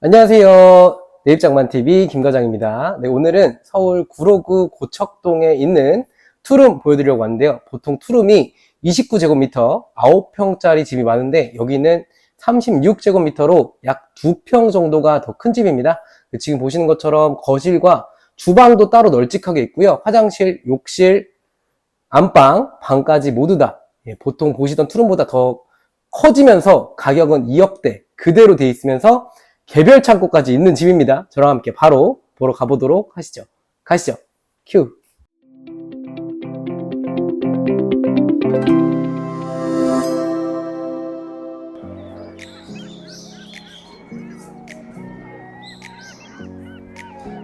안녕하세요. 내입장만TV 김과장입니다. 네, 오늘은 서울 구로구 고척동에 있는 투룸 보여드리려고 하는데요. 보통 투룸이 29제곱미터 9평짜리 집이 많은데 여기는 36제곱미터로 약 2평 정도가 더 큰 집입니다. 지금 보시는 것처럼 거실과 주방도 따로 널찍하게 있고요. 화장실, 욕실, 안방, 방까지 모두 다 예, 보통 보시던 투룸보다 더 커지면서 가격은 2억대 그대로 돼 있으면서 개별 창고까지 있는 집입니다. 저랑 함께 바로 보러 가보도록 하시죠. 가시죠. 큐.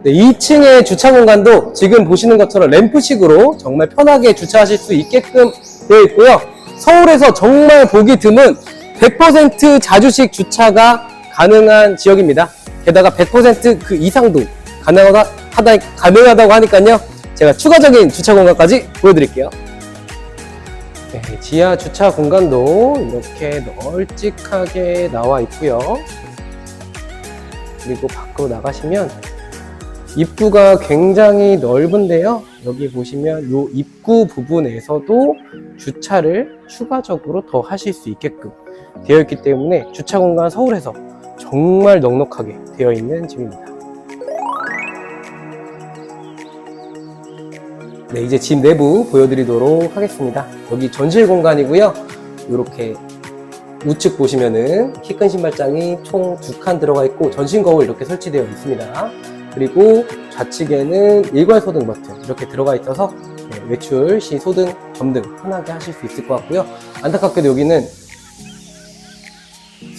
네, 2층의 주차 공간도 지금 보시는 것처럼 램프식으로 정말 편하게 주차하실 수 있게끔 되어 있고요. 서울에서 정말 보기 드문 100% 자주식 주차가 가능한 지역입니다. 게다가 100%그 이상도 가능하다, 하다, 가능하다고 하니까요. 제가 추가적인 주차 공간까지 보여드릴게요. 네, 지하 주차 공간도 이렇게 널찍하게 나와 있고요. 그리고 밖으로 나가시면 입구가 굉장히 넓은데요. 여기 보시면 이 입구 부분에서도 주차를 추가적으로 더 하실 수 있게끔 되어 있기 때문에 주차 공간 서울에서 정말 넉넉하게 되어 있는 집입니다. 네, 이제 집 내부 보여드리도록 하겠습니다. 여기 전실 공간이고요. 이렇게 우측 보시면은 키 큰 신발장이 총 두 칸 들어가 있고 전신 거울 이렇게 설치되어 있습니다. 그리고 좌측에는 일괄 소등 버튼 이렇게 들어가 있어서 네, 외출 시 소등, 점등 편하게 하실 수 있을 것 같고요. 안타깝게도 여기는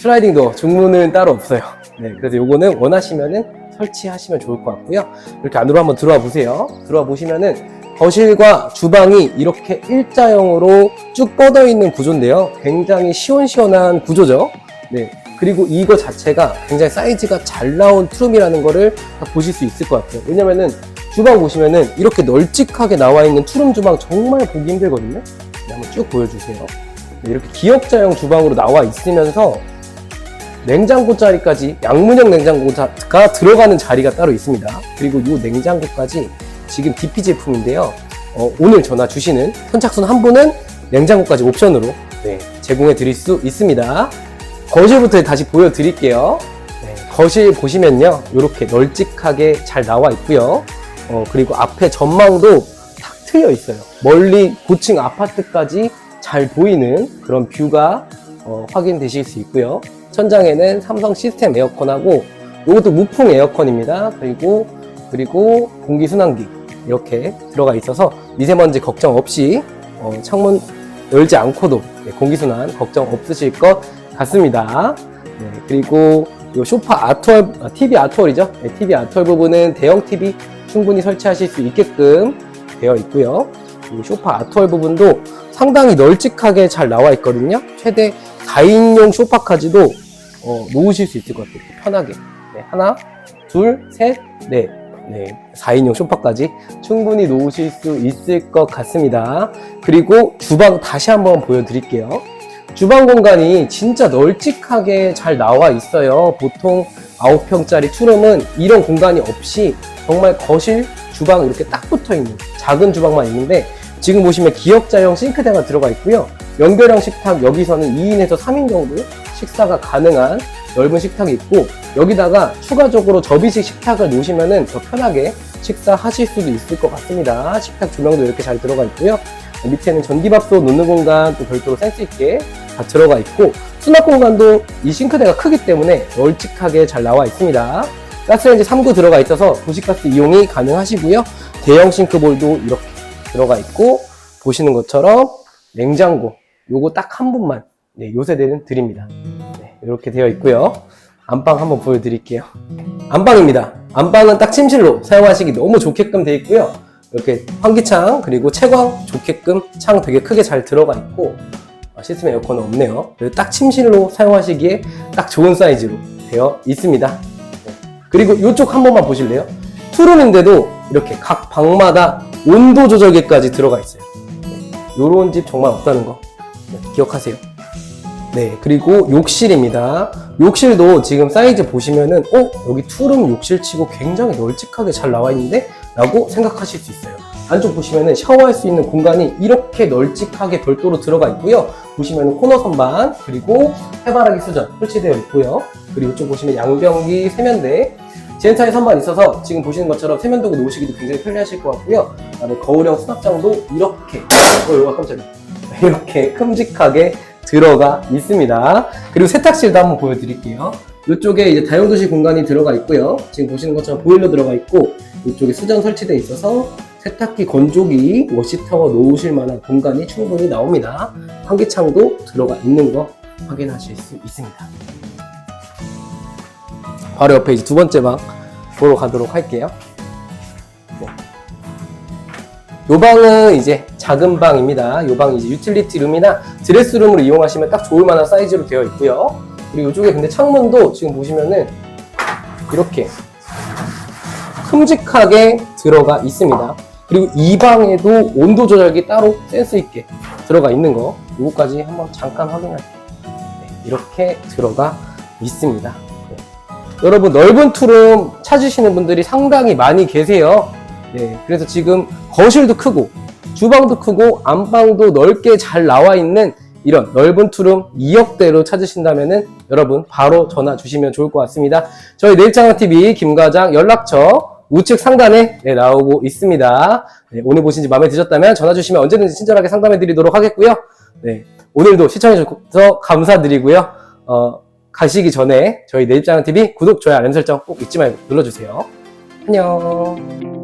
슬라이딩 도어 중문은 따로 없어요. 네, 그래서 요거는 원하시면은 설치하시면 좋을 것 같고요. 이렇게 안으로 한번 들어와 보세요. 들어와 보시면은 거실과 주방이 이렇게 일자형으로 쭉 뻗어 있는 구조인데요. 굉장히 시원시원한 구조죠. 네. 그리고 이거 자체가 굉장히 사이즈가 잘 나온 투룸이라는 거를 다 보실 수 있을 것 같아요. 왜냐면은 주방 보시면은 이렇게 널찍하게 나와 있는 투룸 주방 정말 보기 힘들거든요. 네, 한번 쭉 보여주세요. 네, 이렇게 기역자형 주방으로 나와 있으면서 냉장고 자리까지 양문형 냉장고가 들어가는 자리가 따로 있습니다. 그리고 이 냉장고까지 지금 DP 제품인데요. 어, 오늘 전화 주시는 선착순 한 분은 냉장고까지 옵션으로 네, 제공해 드릴 수 있습니다. 거실부터 다시 보여드릴게요. 네, 거실 보시면요. 이렇게 널찍하게 잘 나와 있고요. 어, 그리고 앞에 전망도 탁 트여 있어요. 멀리 고층 아파트까지 잘 보이는 그런 뷰가 어, 확인되실 수 있고요. 천장에는 삼성 시스템 에어컨하고 이것도 무풍 에어컨입니다. 그리고 그리고 공기 순환기 이렇게 들어가 있어서 미세먼지 걱정 없이 어, 창문 열지 않고도 네, 공기 순환 걱정 없으실 것 같습니다. 네, 그리고 이 소파 아트월 아, TV 아트월이죠. 네, TV 아트월 부분은 대형 TV 충분히 설치하실 수 있게끔 되어 있고요. 이 소파 아트월 부분도 상당히 널찍하게 잘 나와 있거든요. 최대 4인용 소파까지도 어, 놓으실 수 있을 것 같아요. 편하게. 네, 하나, 둘, 셋, 넷. 네, 4인용 소파까지 충분히 놓으실 수 있을 것 같습니다. 그리고 주방 다시 한번 보여드릴게요. 주방 공간이 진짜 널찍하게 잘 나와 있어요. 보통 9평짜리 투룸은 이런 공간이 없이 정말 거실, 주방 이렇게 딱 붙어 있는 작은 주방만 있는데 지금 보시면 기역자형 싱크대가 들어가 있고요. 연결형 식탁 여기서는 2인에서 3인 정도 식사가 가능한 넓은 식탁이 있고 여기다가 추가적으로 접이식 식탁을 놓으시면은 더 편하게 식사하실 수도 있을 것 같습니다. 식탁 조명도 이렇게 잘 들어가 있고요. 밑에는 전기밥솥 놓는 공간 또 별도로 센스 있게 다 들어가 있고 수납 공간도 이 싱크대가 크기 때문에 널찍하게 잘 나와 있습니다. 가스레인지 3구 들어가 있어서 도시가스 이용이 가능하시고요. 대형 싱크볼도 이렇게 들어가 있고 보시는 것처럼 냉장고 요거 딱 한 분만 네, 요 세대는 드립니다. 네, 이렇게 되어 있고요. 안방 한번 보여드릴게요. 안방입니다. 안방은 딱 침실로 사용하시기 너무 좋게끔 되어 있고요. 이렇게 환기창 그리고 채광 좋게끔 창 되게 크게 잘 들어가 있고 아, 시스템 에어컨은 없네요. 딱 침실로 사용하시기에 딱 좋은 사이즈로 되어 있습니다. 네. 그리고 이쪽 한 번만 보실래요? 투룸인데도 이렇게 각 방마다 온도 조절기까지 들어가 있어요. 이런 집 정말 없다는 거 네, 기억하세요. 네, 그리고 욕실입니다. 욕실도 지금 사이즈 보시면은, 어? 여기 투룸 욕실 치고 굉장히 널찍하게 잘 나와 있는데? 라고 생각하실 수 있어요. 안쪽 보시면은 샤워할 수 있는 공간이 이렇게 널찍하게 별도로 들어가 있고요. 보시면은 코너 선반, 그리고 해바라기 수전 설치되어 있고요. 그리고 이쪽 보시면 양변기, 세면대, 지엔타의 선반 있어서 지금 보시는 것처럼 세면도구 놓으시기도 굉장히 편리하실 것 같고요. 그다음에 거울형 수납장도 이렇게, 어, 와 깜짝이야. 이렇게 큼직하게 들어가 있습니다. 그리고 세탁실도 한번 보여드릴게요. 이쪽에 이제 다용도실 공간이 들어가 있고요. 지금 보시는 것처럼 보일러 들어가 있고 이쪽에 수전 설치되어 있어서 세탁기, 건조기, 워시타워 놓으실 만한 공간이 충분히 나옵니다. 환기창도 들어가 있는 거 확인하실 수 있습니다. 바로 옆에 이제 두 번째 방 보러 가도록 할게요. 네. 요 방은 이제 작은 방입니다. 요 방이 이제 유틸리티 룸이나 드레스룸으로 이용하시면 딱 좋을 만한 사이즈로 되어 있고요. 그리고 이쪽에 근데 창문도 지금 보시면은 이렇게 큼직하게 들어가 있습니다. 그리고 이 방에도 온도 조절기 따로 센스 있게 들어가 있는 거 요거까지 한번 잠깐 확인할게요. 네, 이렇게 들어가 있습니다. 네. 여러분 넓은 투룸 찾으시는 분들이 상당히 많이 계세요. 네, 그래서 지금 거실도 크고 주방도 크고 안방도 넓게 잘 나와 있는 이런 넓은 투룸 2억대로 찾으신다면은 여러분 바로 전화 주시면 좋을 것 같습니다. 저희 내일장어TV 김과장 연락처 우측 상단에 네, 나오고 있습니다. 네, 오늘 보신 지 마음에 드셨다면 전화 주시면 언제든지 친절하게 상담해 드리도록 하겠고요. 네, 오늘도 시청해 주셔서 감사드리고요. 어, 가시기 전에 저희 내일장어TV 구독, 좋아요, 알림 설정 꼭 잊지 말고 눌러주세요. 안녕.